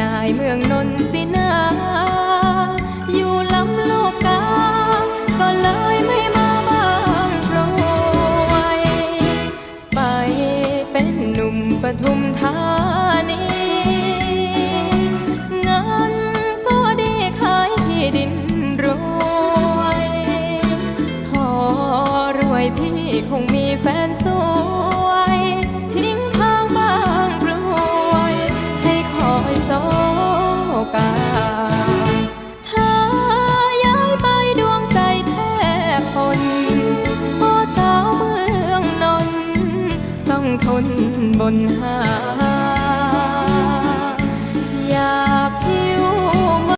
นายเมืองนนสินาอยู่ล้ำโลกา ก็เลยไม่มาบ้างรวยไปเป็นหนุ่มปทุมธานีงานก็ดีขายที่ดินรวย พอรวยพี่คงมีแฟน ทนบนหา